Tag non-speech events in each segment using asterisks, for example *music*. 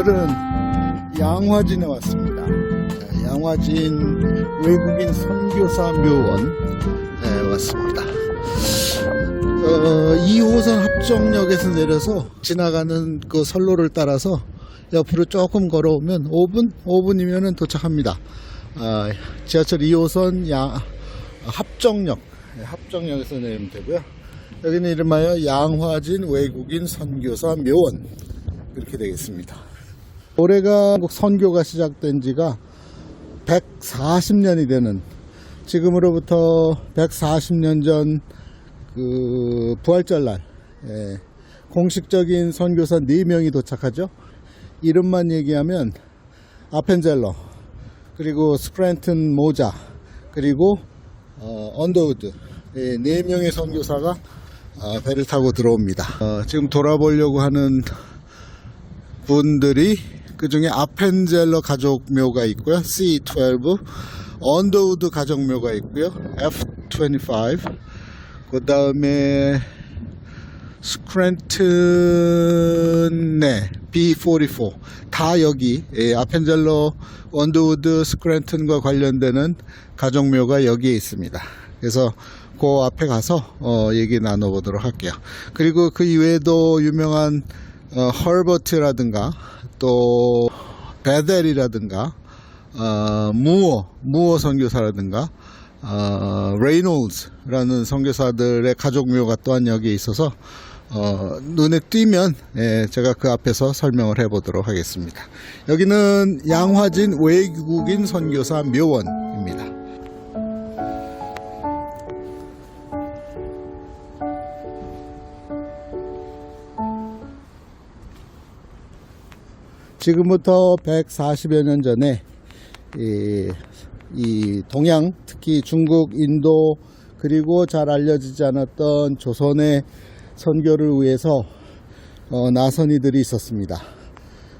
오늘은 양화진에 왔습니다. 네, 양화진 외국인 선교사 묘원에 왔습니다. 어, 2호선 합정역에서 내려서 지나가는 그 선로를 따라서 옆으로 조금 걸어오면 5분? 5분이면 도착합니다. 아, 지하철 2호선 야, 합정역, 네, 합정역에서 내리면 되고요. 여기는 이름하여 양화진 외국인 선교사 묘원 그렇게 되겠습니다. 올해가 한국 선교가 시작된 지가 140년이 되는 지금으로부터 140년 전 그 부활절날 예, 공식적인 선교사 4명이 도착하죠. 이름만 얘기하면 아펜젤러 그리고 스프렌튼 모자 그리고 어, 언더우드 예, 4명의 선교사가 어, 배를 타고 들어옵니다. 어, 지금 돌아보려고 하는 분들이 그 중에 아펜젤러 가족묘가 있고요. C12, 언더우드 가족묘가 있고요. F25, 그 다음에 스크랜튼네 B44 다 여기 예, 아펜젤러 언더우드 스크랜튼과 관련되는 가족묘가 여기에 있습니다. 그래서 그 앞에 가서 어, 얘기 나눠보도록 할게요. 그리고 그 이외에도 유명한 어, 헐버트라든가 또 베델이라든가 어, 무어 무어 선교사라든가 어, 레이놀즈라는 선교사들의 가족묘가 또한 여기에 있어서 어, 눈에 띄면 예, 제가 그 앞에서 설명을 해보도록 하겠습니다. 여기는 양화진 외국인 선교사 묘원입니다. 지금부터 140여 년 전에 이, 이 동양 특히 중국, 인도 그리고 잘 알려지지 않았던 조선의 선교를 위해서 어, 나선 이들이 있었습니다.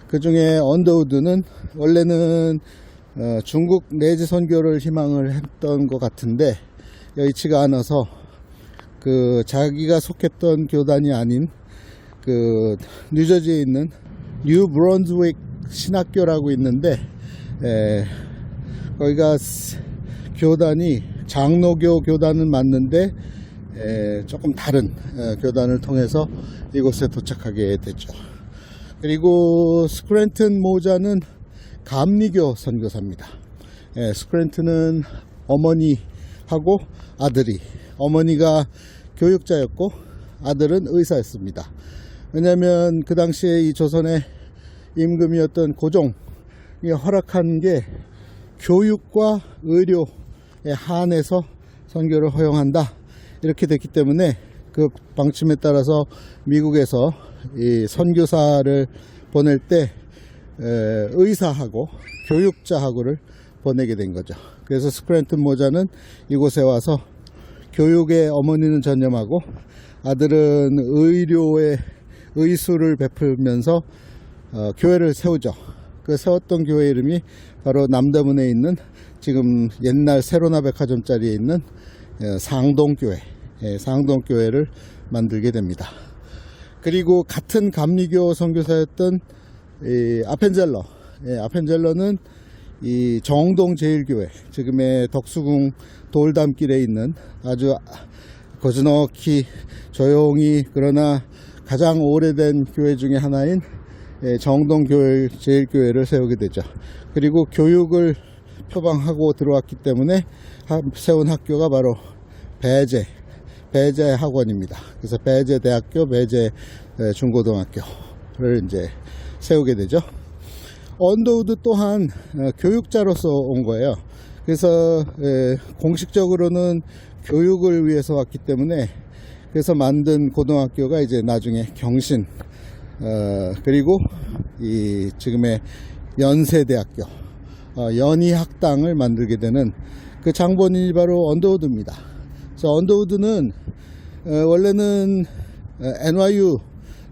그 중에 언더우드는 원래는 어, 중국 내지 선교를 희망을 했던 것 같은데 여의치가 않아서 그 자기가 속했던 교단이 아닌 그 뉴저지에 있는 뉴 브런즈윅 신학교라고 있는데 에, 거기가 스- 교단이 장로교 교단은 맞는데 에, 조금 다른 에, 교단을 통해서 이곳에 도착하게 됐죠. 그리고 스크랜튼 모자는 감리교 선교사입니다. 에, 스크랜튼은 어머니하고 아들이 어머니가 교육자였고 아들은 의사였습니다. 왜냐하면 그 당시에 이 조선의 임금이었던 고종이 허락한 게 교육과 의료에 한해서 선교를 허용한다 이렇게 됐기 때문에 그 방침에 따라서 미국에서 이 선교사를 보낼 때 에, 의사하고 교육자하고를 보내게 된 거죠. 그래서 스크랜튼 모자는 이곳에 와서 교육에 어머니는 전념하고 아들은 의료에 의수를 베풀면서 어, 교회를 세우죠. 그 세웠던 교회 이름이 바로 남대문에 있는 지금 옛날 세로나 백화점 자리에 있는 어, 상동교회, 예, 상동교회를 만들게 됩니다. 그리고 같은 감리교 선교사였던 이 아펜젤러, 예, 아펜젤러는 이 정동 제일교회, 지금의 덕수궁 돌담길에 있는 아주 거즈넉히 조용히 그러나 가장 오래된 교회 중에 하나인 예, 정동교회 제일교회를 세우게 되죠. 그리고 교육을 표방하고 들어왔기 때문에 하- 세운 학교가 바로 배제, 배제 학원입니다. 그래서 배제 대학교, 배제 에, 중고등학교를 이제 세우게 되죠. 언더우드 또한 어, 교육자로서 온 거예요. 그래서 에, 공식적으로는 교육을 위해서 왔기 때문에 그래서 만든 고등학교가 이제 나중에 경신 어, 그리고 이 지금의 연세대학교 어, 연희학당을 만들게 되는 그 장본인이 바로 언더우드입니다. 그래서 언더우드는 어, 원래는 어, NYU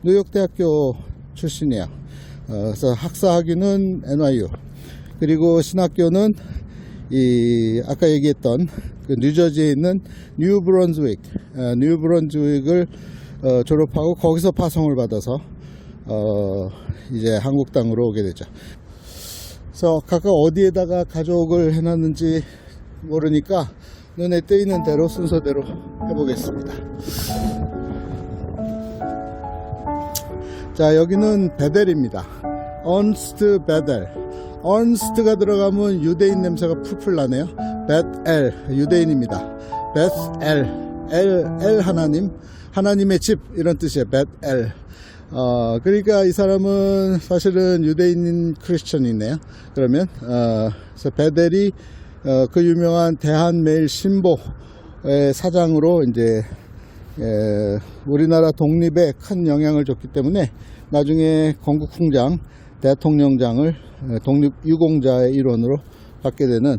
뉴욕대학교 출신이에요. 어, 그래서 학사학위는 NYU 그리고 신학교는 이 아까 얘기했던 그 뉴저지에 있는 뉴브런즈윅 어, 뉴브런즈윅을 어, 졸업하고 거기서 파송을 받아서 어, 이제 한국 땅으로 오게 되죠. 그래서 각각 어디에다가 가족을 해놨는지 모르니까 눈에 띄는 대로 순서대로 해보겠습니다. 자, 여기는 베델입니다. 언스트 베델. 언스트가 들어가면 유대인 냄새가 풀풀 나네요. 베델, 유대인입니다. 베스엘, 엘, 엘 하나님, 하나님의 집, 이런 뜻이에요. 베델. 어, 그러니까 이 사람은 사실은 유대인 크리스천이네요. 그러면, 어, 그래서 베델이, 어, 그 유명한 대한매일 신보의 사장으로 이제 예, 우리나라 독립에 큰 영향을 줬기 때문에 나중에 건국훈장 대통령장을 예, 독립 유공자의 일원으로 받게 되는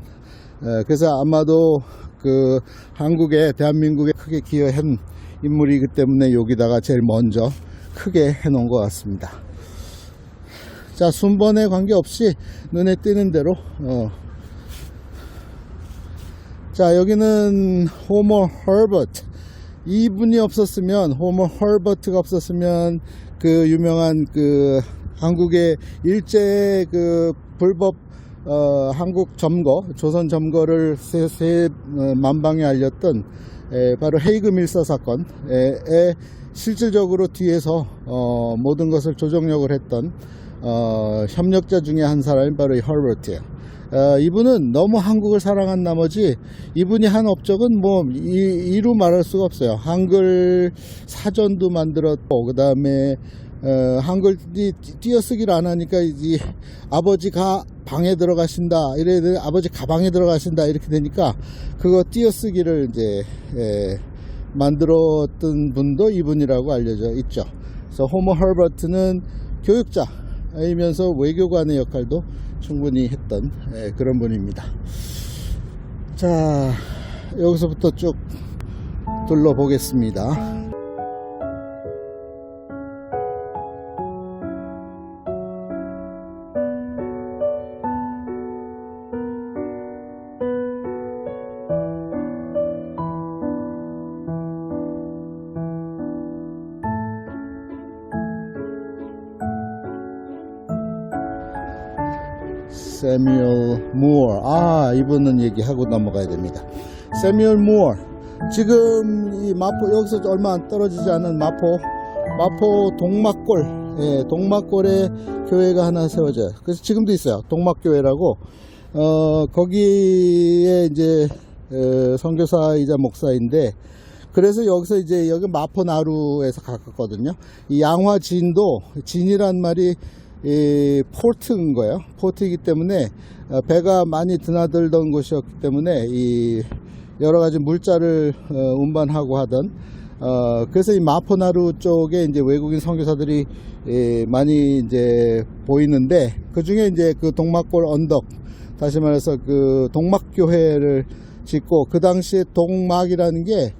예, 그래서 아마도 그 한국에 대한민국에 크게 기여한 인물이기 때문에 여기다가 제일 먼저 크게 해놓은 것 같습니다. 자 순번에 관계없이 눈에 띄는 대로 어, 자 여기는 호모 허버트 이분이 없었으면 호모 허버트가 없었으면 그 유명한 그 한국의 일제 그 불법 어, 한국 점거 조선 점거를 세, 세 어, 만방에 알렸던 에, 바로 헤이그 밀서 사건에 에 실질적으로 뒤에서 어, 모든 것을 조정력을 했던 어, 협력자 중에 한 사람이 바로 이 허버트예요. 어, 이분은 너무 한국을 사랑한 나머지 이분이 한 업적은 뭐 이, 이루 말할 수가 없어요. 한글 사전도 만들었고 그 다음에 어, 한글 이 띄어쓰기를 안 하니까 이 아버지가 방에 들어가신다 이래 되 아버지 가방에 들어가신다 이렇게 되니까 그거 띄어쓰기를 이제 에, 만들었던 분도 이분이라고 알려져 있죠. 그래서 호모 허버트는 교육자이면서 외교관의 역할도 충분히 했던 예, 그런 분입니다. 자, 여기서부터 쭉 둘러보겠습니다. 세뮤얼 무어. 아, 이분은 얘기하고 넘어가야 됩니다. 세뮤얼 무어. 지금 이 마포, 여기서 얼마 안 떨어지지 않은 마포, 마포 동막골, 예, 동막골에 교회가 하나 세워져요. 그래서 지금도 있어요. 동막교회라고. 어, 거기에 이제, 어, 선교사이자 목사인데, 그래서 여기서 이제 여기 마포나루에서 가깝거든요. 이 양화진도 진이란 말이 이 포트인 거예요. 포트이기 때문에 어, 배가 많이 드나들던 곳이었기 때문에 이 여러 가지 물자를 어, 운반하고 하던 어, 그래서 이 마포나루 쪽에 이제 외국인 선교사들이 예, 많이 이제 보이는데 그 중에 이제 그 동막골 언덕 다시 말해서 그 동막교회를 짓고 그 당시에 동막이라는 게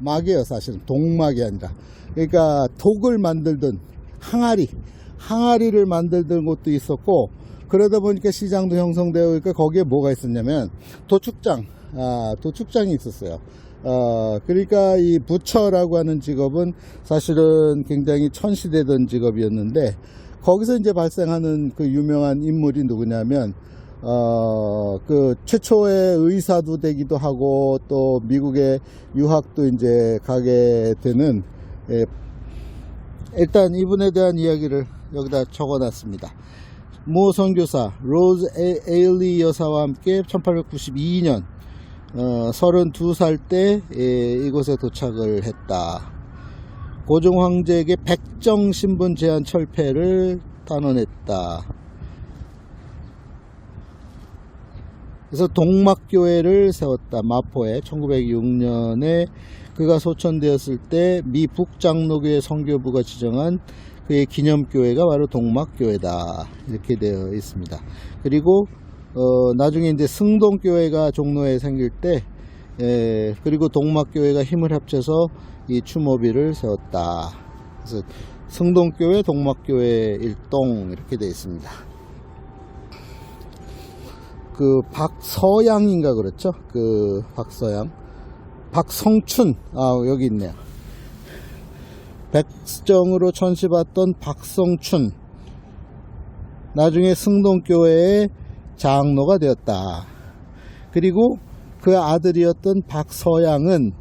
독막이에요 사실은 동막이 아니라 그러니까 독을 만들던 항아리 항아리를 만들던 곳도 있었고 그러다 보니까 시장도 형성되어 그러니까 거기에 뭐가 있었냐면 도축장 아 도축장이 있었어요. 어, 그러니까 이 부처라고 하는 직업은 사실은 굉장히 천시되던 직업이었는데 거기서 이제 발생하는 그 유명한 인물이 누구냐면 어, 그 최초의 의사도 되기도 하고 또 미국에 유학도 이제 가게 되는 예, 일단 이분에 대한 이야기를 여기다 적어놨습니다. 모 선교사 로즈 에- 에일리 여사와 함께 1892년 어, 32살 때 예, 이곳에 도착을 했다. 고종 황제에게 백정 신분 제한 철폐를 단언했다. 그래서 동막교회를 세웠다. 마포에 1906년에 그가 소천되었을 때 미 북장로교회 선교부가 지정한 그의 기념교회가 바로 동막교회다. 이렇게 되어 있습니다. 그리고 어, 나중에 이제 승동교회가 종로에 생길 때 예, 그리고 동막교회가 힘을 합쳐서 이 추모비를 세웠다. 그래서 승동교회, 동막교회 일동 이렇게 되어 있습니다. 그 박서양인가 그렇죠? 그 박서양, 박성춘 아 여기 있네요. 백정으로 천시받던 박성춘 나중에 승동교회의 장로가 되었다. 그리고 그 아들이었던 박서양은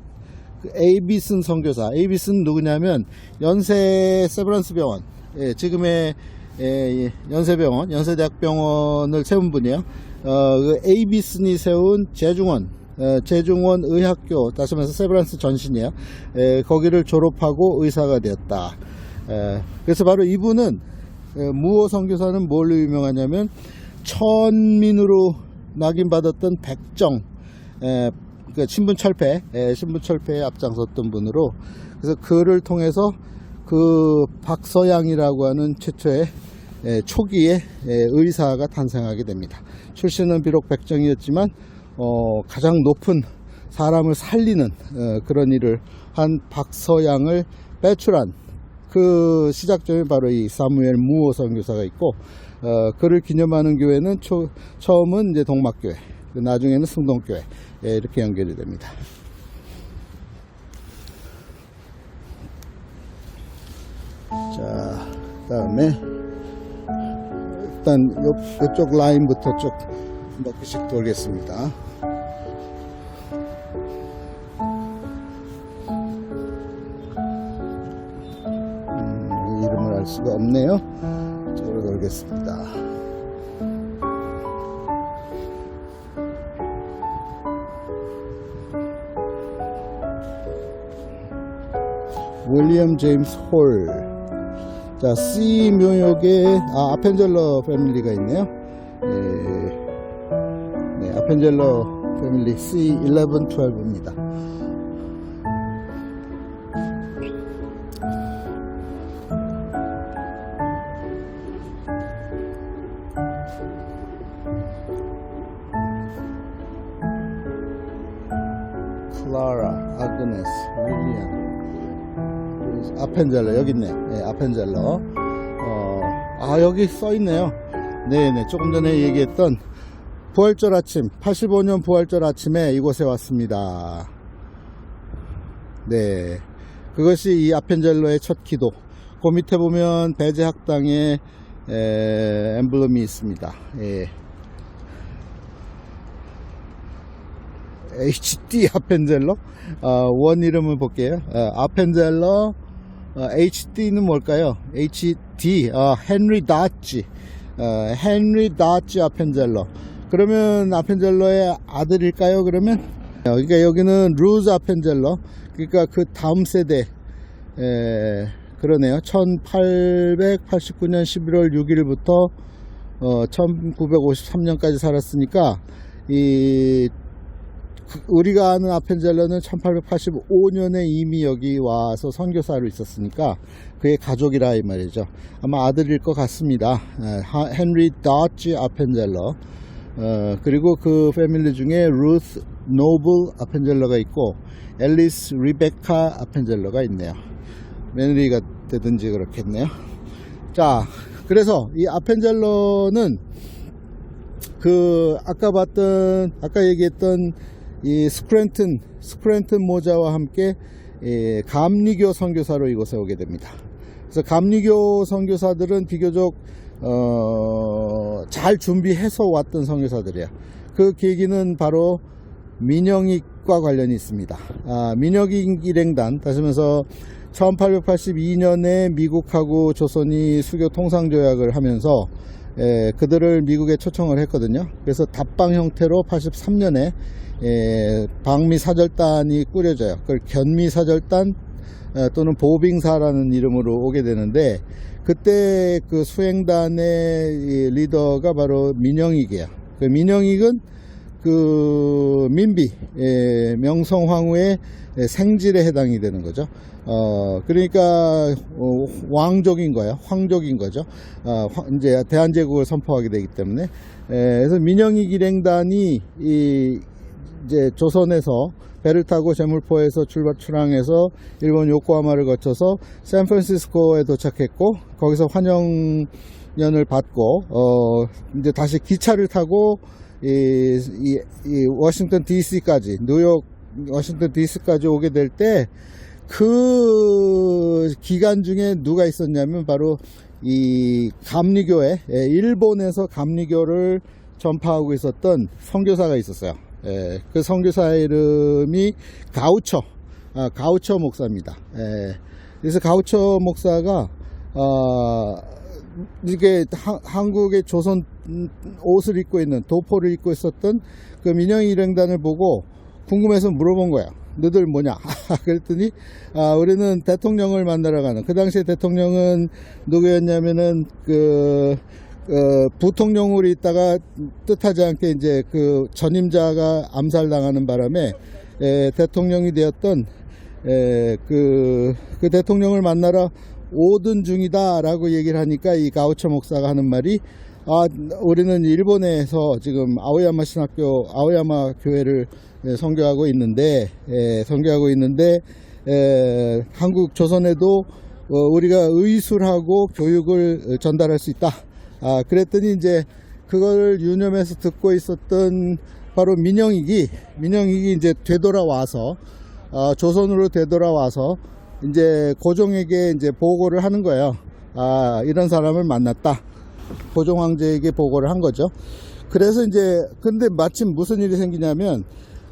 그 에이비슨 선교사, 에이비슨 누구냐면 연세 세브란스 병원, 예, 지금의 예, 연세병원, 연세대학병원을 세운 분이에요. 어, 그 에이비슨이 세운 제중원, 어, 제중원 의학교, 다시 말해서 세브란스 전신이에요. 예, 거기를 졸업하고 의사가 되었다. 예, 그래서 바로 이분은 예, 무호 선교사는 뭘로 유명하냐면 천민으로 낙인받았던 백정, 예, 그 신분 철폐, 예, 신분 철폐에 앞장섰던 분으로 그래서 그를 통해서 그 박서양이라고 하는 최초의 예, 초기의 예, 의사가 탄생하게 됩니다. 출신은 비록 백정이었지만 어, 가장 높은 사람을 살리는 어, 그런 일을 한 박서양을 배출한 그 시작점이 바로 이 사무엘 무호 선교사가 있고 어, 그를 기념하는 교회는 초, 처음은 이제 동막교회 그 나중에는 승동교회 예, 이렇게 연결이 됩니다. 자 다음에 일단 요, 요쪽 라인부터 쭉 몇 개씩 돌겠습니다. 음, 이름을 알 수가 없네요. 저로 돌겠습니다. 윌리엄 제임스 홀. 자, C 묘역에, 아, 아펜젤러 패밀리가 있네요. 예, 펜젤러 패밀리 C11, 12입니다. 클라라, 아그네스, 윌리엄. 아펜젤러 여기 있네. 예, 아펜젤러. 어, 아 여기 써 있네요. 네네 조금 전에 얘기했던 부활절 아침 85년 부활절 아침에 이곳에 왔습니다. 네 그것이 이 아펜젤러의 첫 기도. 그 밑에 보면 배제 학당의 에, 엠블럼이 있습니다. 예. HD 아펜젤러 어, 원 이름을 볼게요. 어, 아펜젤러 어, HD는 뭘까요? HD 어, 헨리 다치 어, 헨리 다치 아펜젤러 그러면 아펜젤러의 아들일까요? 그러면 어, 그러니까 여기는 루즈 아펜젤러 그러니까 그 다음 세대 에, 그러네요 1889년 11월 6일부터 어, 1953년까지 살았으니까 이 그- 우리가 아는 아펜젤러는 1885년에 이미 여기 와서 선교사로 있었으니까 그의 가족이라 이 말이죠. 아마 아들일 것 같습니다. 헨리 다치 아펜젤러. 어, 그리고 그 패밀리 중에 루스 노블 아펜젤러가 있고 앨리스 리베카 아펜젤러가 있네요. 며느리가 되든지 그렇겠네요. 자, 그래서 이 아펜젤러는 그 아까 봤던 아까 얘기했던 이 스크랜튼 스크랜튼 모자와 함께 예, 감리교 선교사로 이곳에 오게 됩니다. 그래서 감리교 선교사들은 비교적 어, 잘 준비해서 왔던 선교사들이에요. 그 계기는 바로 민영익과 관련이 있습니다. 아, 민영익 일행단 다시 말해서 1882년에 미국하고 조선이 수교 통상 조약을 하면서 에, 그들을 미국에 초청을 했거든요. 그래서 답방 형태로 83년에 방미 사절단이 꾸려져요. 그걸 견미 사절단 어, 또는 보빙사라는 이름으로 오게 되는데 그때 그 수행단의 이 리더가 바로 민영익이에요. 그 민영익은 그 민비 예, 명성황후의 생질에 해당이 되는 거죠. 어 그러니까 어, 왕족인 거예요. 황족인 거죠. 어, 황- 이제 대한제국을 선포하게 되기 때문에 에, 그래서 민영익 일행단이 이 이제 조선에서 배를 타고 제물포에서 출발 출항해서 일본 요코하마를 거쳐서 샌프란시스코에 도착했고 거기서 환영연을 받고 어 이제 다시 기차를 타고 이, 이, 이 워싱턴 DC까지 뉴욕 워싱턴 DC까지 오게 될 때 그 기간 중에 누가 있었냐면 바로 이 감리교회 예, 일본에서 감리교를 전파하고 있었던 선교사가 있었어요. 예, 그 선교사 이름이 가우처 아, 가우처 목사입니다. 예, 그래서 가우처 목사가 어, 이게 하- 한국의 조선 음, 옷을 입고 있는 도포를 입고 있었던 그 민영 일행단을 보고 궁금해서 물어본 거야. 너들 뭐냐? *laughs* 그랬더니 아, 우리는 대통령을 만나러 가는. 그 당시에 대통령은 누구였냐면은 그 어, 부통령으로 있다가 뜻하지 않게 이제 그 전임자가 암살당하는 바람에 에, 대통령이 되었던 에, 그, 그 대통령을 만나러 오든 중이다라고 얘기를 하니까 이 가우처 목사가 하는 말이 아, 우리는 일본에서 지금 아오야마 신학교, 아오야마 교회를 예, 선교하고 있는데, 예, 선교하고 있는데, 에, 한국 조선에도 어, 우리가 의술하고 교육을 전달할 수 있다. 아, 그랬더니 이제 그걸 유념해서 듣고 있었던 바로 민영익이, 민영익이 이제 되돌아와서, 어, 조선으로 되돌아와서 이제 고종에게 이제 보고를 하는 거예요. 아, 이런 사람을 만났다. 고종 황제에게 보고를 한 거죠. 그래서 이제 근데 마침 무슨 일이 생기냐면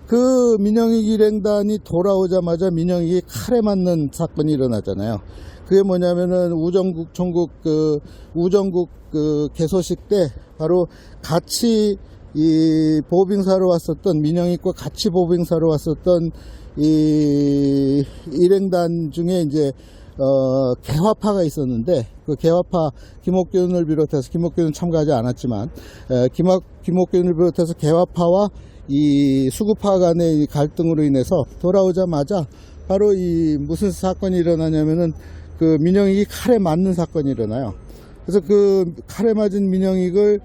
그 민영익 일행단이 돌아오자마자 민영익이 칼에 맞는 사건이 일어나잖아요. 그게 뭐냐면은 우정국 총국 그 우정국 그 개소식 때 바로 같이 이 보빙사로 왔었던 민영익과 같이 보빙사로 왔었던 이 일행단 중에 이제 어, 개화파가 있었는데 그 개화파 김옥균을 비롯해서 김옥균은 참가하지 않았지만 에, 김학, 김옥균을 비롯해서 개화파와 이 수구파 간의 이 갈등으로 인해서 돌아오자마자 바로 이 무슨 사건이 일어나냐면은 그 민영익이 칼에 맞는 사건이 일어나요. 그래서 그 칼에 맞은 민영익을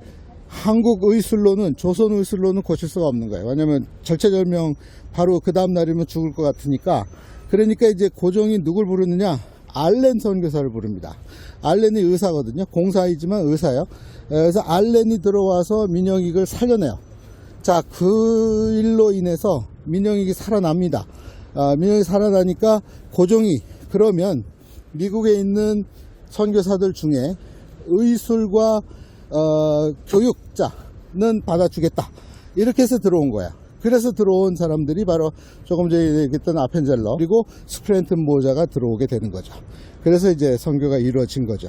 한국 의술로는 조선 의술로는 고칠 수가 없는 거예요. 왜냐면 절체절명 바로 그 다음 날이면 죽을 것 같으니까 그러니까 이제 고종이 누굴 부르느냐 알렌 선교사를 부릅니다. 알렌이 의사거든요. 공사이지만 의사예요. 그래서 알렌이 들어와서 민영익을 살려내요. 자, 그 일로 인해서 민영익이 살아납니다. 아, 민영익이 살아나니까 고종이 그러면 미국에 있는 선교사들 중에 의술과 어, 교육자는 받아주겠다. 이렇게 해서 들어온 거야. 그래서 들어온 사람들이 바로 조금 전에 얘기했던 아펜젤러 그리고 스프렌튼 모자가 들어오게 되는 거죠. 그래서 이제 선교가 이루어진 거죠.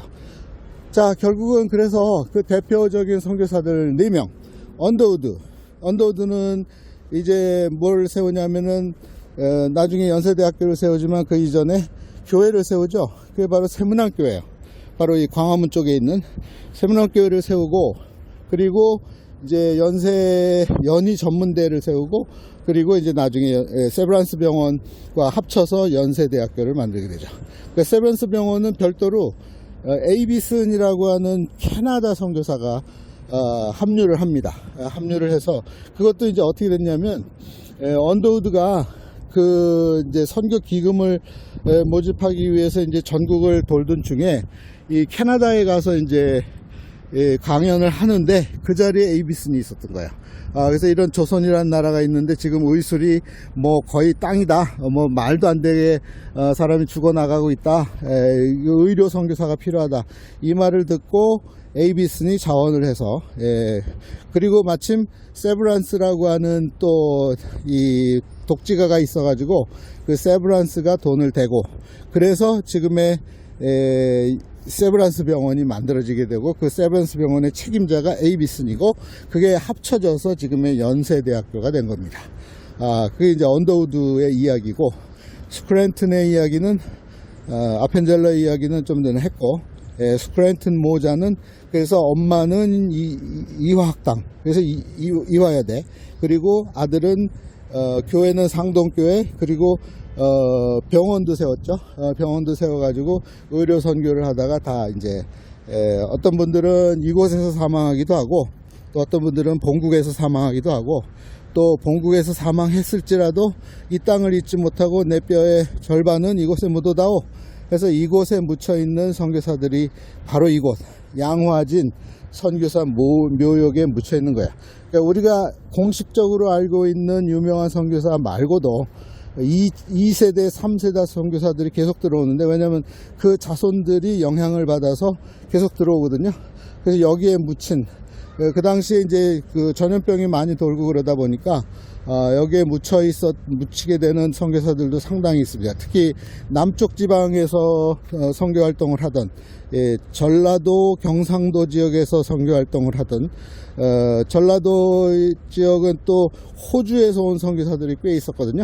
자, 결국은 그래서 그 대표적인 선교사들 4명. 언더우드. 언더우드는 이제 뭘 세우냐면은, 어, 나중에 연세대학교를 세우지만 그 이전에 교회를 세우죠. 그게 바로 세문안교회예요. 바로 이 광화문 쪽에 있는 세문안교회를 세우고, 그리고 이제 연세, 연희 전문대를 세우고, 그리고 이제 나중에 연- 예, 세브란스 병원과 합쳐서 연세대학교를 만들게 되죠. 그 세브란스 병원은 별도로 어, 에이비슨이라고 하는 캐나다 선교사가 어, 합류를 합니다. 어, 합류를 해서 그것도 이제 어떻게 됐냐면 에, 언더우드가 그 이제 선교 기금을 에, 모집하기 위해서 이제 전국을 돌던 중에 이 캐나다에 가서 이제 예, 강연을 하는데 그 자리에 에이비슨이 있었던 거야. 아, 그래서 이런 조선이라는 나라가 있는데 지금 의술이 뭐 거의 땅이다. 어, 뭐 말도 안 되게 어, 사람이 죽어나가고 있다. 의료 선교사가 필요하다. 이 말을 듣고 에이비슨이 자원을 해서 예, 그리고 마침 세브란스라고 하는 또이 독지가가 있어가지고 그 세브란스가 돈을 대고 그래서 지금의 에, 세브란스 병원이 만들어지게 되고 그 세브란스 병원의 책임자가 에이비슨이고 그게 합쳐져서 지금의 연세대학교가 된 겁니다. 아, 그게 이제 언더우드의 이야기고 스크랜튼의 이야기는 어, 아펜젤러 이야기는 좀 전에 했고 예, 스크랜튼 모자는 그래서 엄마는 이, 이- 이화학당 그래서 이, 이, 이화여대 그리고 아들은 어, 교회는 상동교회 그리고 어, 병원도 세웠죠 어, 병원도 세워가지고 의료 선교를 하다가 다 이제 에, 어떤 분들은 이곳에서 사망하기도 하고 또 어떤 분들은 본국에서 사망하기도 하고 또 본국에서 사망했을지라도 이 땅을 잊지 못하고 내 뼈의 절반은 이곳에 묻어다오. 그래서 이곳에 묻혀 있는 선교사들이 바로 이곳 양화진 선교사 모, 묘역에 묻혀 있는 거야. 그러니까 우리가 공식적으로 알고 있는 유명한 선교사 말고도 어, 2, 2세대, 3세대 선교사들이 계속 들어오는데 왜냐면 그 자손들이 영향을 받아서 계속 들어오거든요. 그래서 여기에 묻힌 그, 그 당시에 이제 그 전염병이 많이 돌고 그러다 보니까 아, 여기에 묻혀 있었 묻히게 되는 선교사들도 상당히 있습니다. 특히 남쪽 지방에서 어, 선교 활동을 하던 예, 전라도 경상도 지역에서 선교 활동을 하던 어, 전라도 지역은 또 호주에서 온 선교사들이 꽤 있었거든요.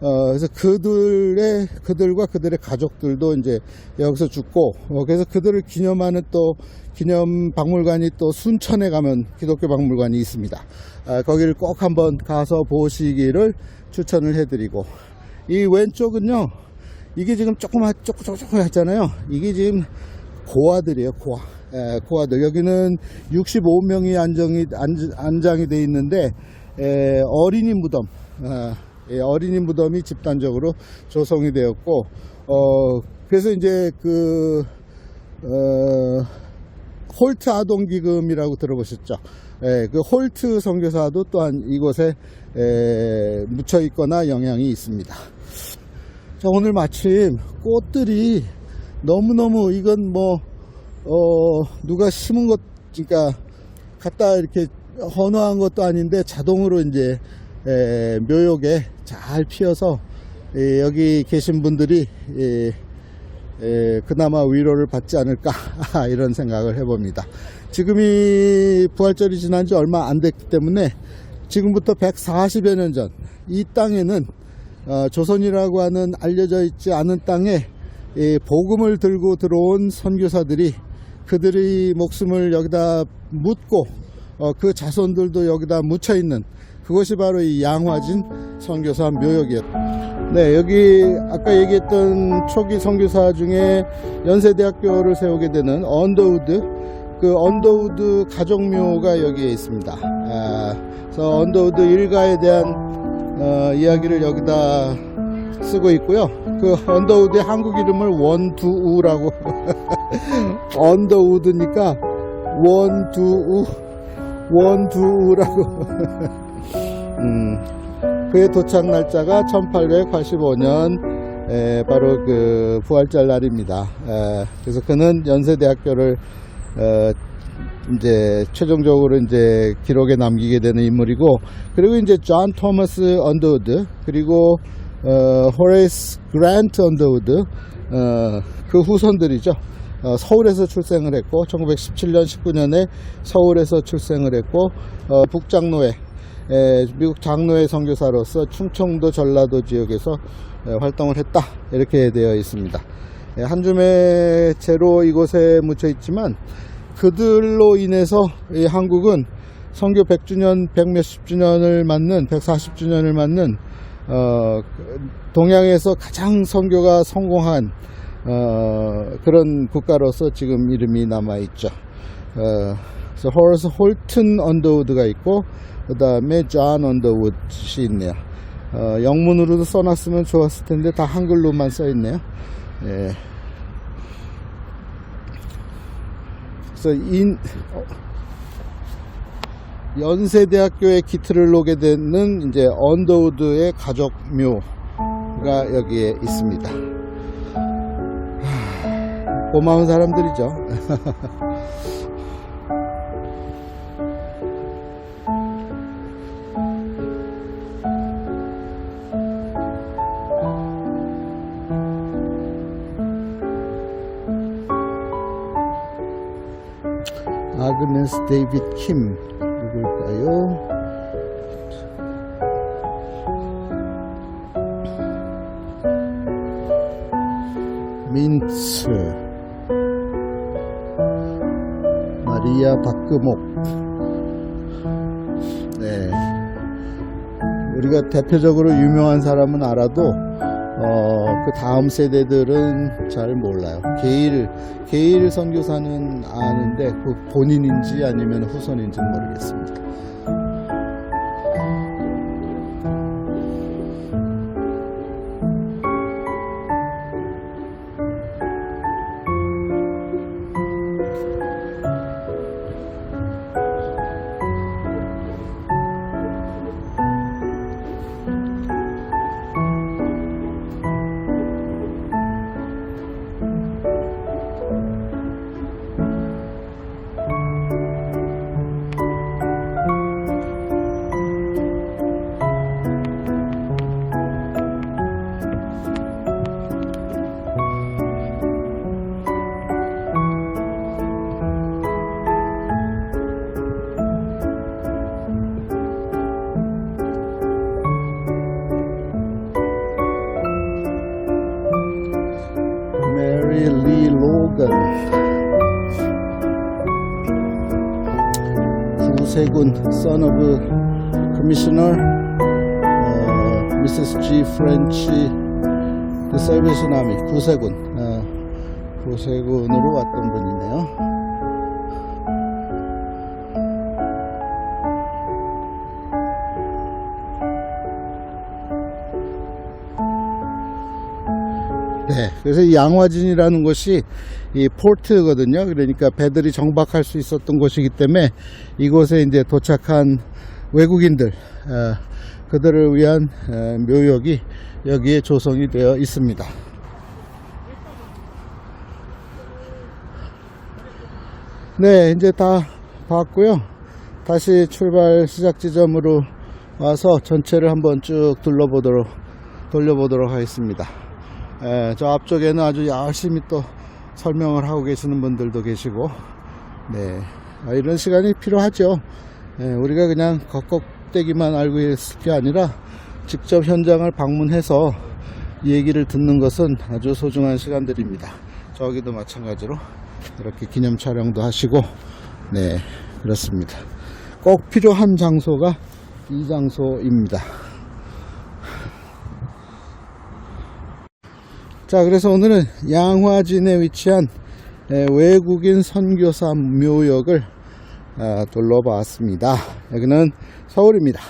어, 그래서 그들의 그들과 그들의 가족들도 이제 여기서 죽고 어, 그래서 그들을 기념하는 또 기념 박물관이 또 순천에 가면 기독교 박물관이 있습니다. 아, 거기를 꼭 한번 가서 보시기를 추천을 해드리고 이 왼쪽은요 이게 지금 조금 조금 조금 했잖아요. 이게 지금 고아들이에요 고아. 에, 고아들 여기는 65명이 안정이 안, 안장이 돼 있는데 에, 어린이 무덤 아, 예, 어린이 무덤이 집단적으로 조성이 되었고 어 그래서 이제 그 어, 홀트 아동 기금이라고 들어보셨죠? 예, 그 홀트 선교사도 또한 이곳에 에, 묻혀 있거나 영향이 있습니다. 자, 오늘 마침 꽃들이 너무너무 이건 뭐, 어, 누가 심은 것, 그러니까 갖다 이렇게 헌화한 것도 아닌데 자동으로 이제 에, 묘역에 잘 피어서 에, 여기 계신 분들이 에, 에, 그나마 위로를 받지 않을까 *laughs* 이런 생각을 해봅니다. 지금이 부활절이 지난 지 얼마 안 됐기 때문에 지금부터 140여 년 전 이 땅에는 어, 조선이라고 하는 알려져 있지 않은 땅에 이 복음을 들고 들어온 선교사들이 그들의 목숨을 여기다 묻고 어, 그 자손들도 여기다 묻혀 있는 그것이 바로 이 양화진 선교사 묘역이었다. 네, 여기 아까 얘기했던 초기 선교사 중에 연세대학교를 세우게 되는 언더우드 그 언더우드 가족묘가 여기에 있습니다. 아, 그래서 언더우드 일가에 대한 어, 이야기를 여기다 쓰고 있고요. 그 언더우드의 한국 이름을 원두우라고 *laughs* 언더우드니까 원두우 원두우라고 *laughs* 음, 그의 도착 날짜가 1885년 에, 바로 그 부활절 날입니다. 에, 그래서 그는 연세대학교를 어, 이제 최종적으로 이제 기록에 남기게 되는 인물이고 그리고 이제 존 토머스 언더우드 그리고 어, 호레이스 그란트 언더우드 어, 그 후손들이죠. 어, 서울에서 출생을 했고 1917년 19년에 서울에서 출생을 했고 어, 북장로회 에, 미국 장로회 선교사로서 충청도 전라도 지역에서 에, 활동을 했다 이렇게 되어 있습니다. 에, 한 줌의 채로 이곳에 묻혀 있지만 그들로 인해서 이 한국은 선교 100주년, 100 몇십 주년을 맞는 140주년을 맞는 어, 동양에서 가장 선교가 성공한 어, 그런 국가로서 지금 이름이 남아 있죠. 어, 호러스 홀튼 언더우드가 있고 그 다음에 존 언더우드이 있네요. 어, 영문으로도 써놨으면 좋았을 텐데 다 한글로만 써 있네요. 예. 그래서 인, 어, 연세대학교의 기틀을 놓게 되는 이제 언더우드의 가족묘가 여기에 있습니다. 하, 고마운 사람들이죠. *laughs* 아그네스 데이빗 킴 금옥 네 우리가 대표적으로 유명한 사람은 알아도 어, 그 다음 세대들은 잘 몰라요. 게일, 게일 선교사는 아는데 그 본인인지 아니면 후손인지는 모르겠습니다. 어, Mrs. G. French the Salvation Army 구세군 어, 구세군으로 왔던 분이네요 네, 그래서 이 양화진이라는 곳이 이 포트거든요. 그러니까 배들이 정박할 수 있었던 곳이기 때문에 이곳에 이제 도착한 외국인들, 어, 그들을 위한 어, 묘역이 여기에 조성이 되어 있습니다. 네, 이제 다 봤고요. 다시 출발 시작 지점으로 와서 전체를 한번 쭉 둘러보도록 돌려보도록 하겠습니다. 에, 저 앞쪽에는 아주 열심히 또 설명을 하고 계시는 분들도 계시고, 네, 아, 이런 시간이 필요하죠. 에, 우리가 그냥 겉 껍데기만 알고 있을 게 아니라 직접 현장을 방문해서 얘기를 듣는 것은 아주 소중한 시간들입니다. 저기도 마찬가지로 이렇게 기념 촬영도 하시고, 네, 그렇습니다. 꼭 필요한 장소가 이 장소입니다. 자, 그래서 오늘은 양화진에 위치한 에, 외국인 선교사 묘역을 아, 둘러봤습니다. 여기는 서울입니다.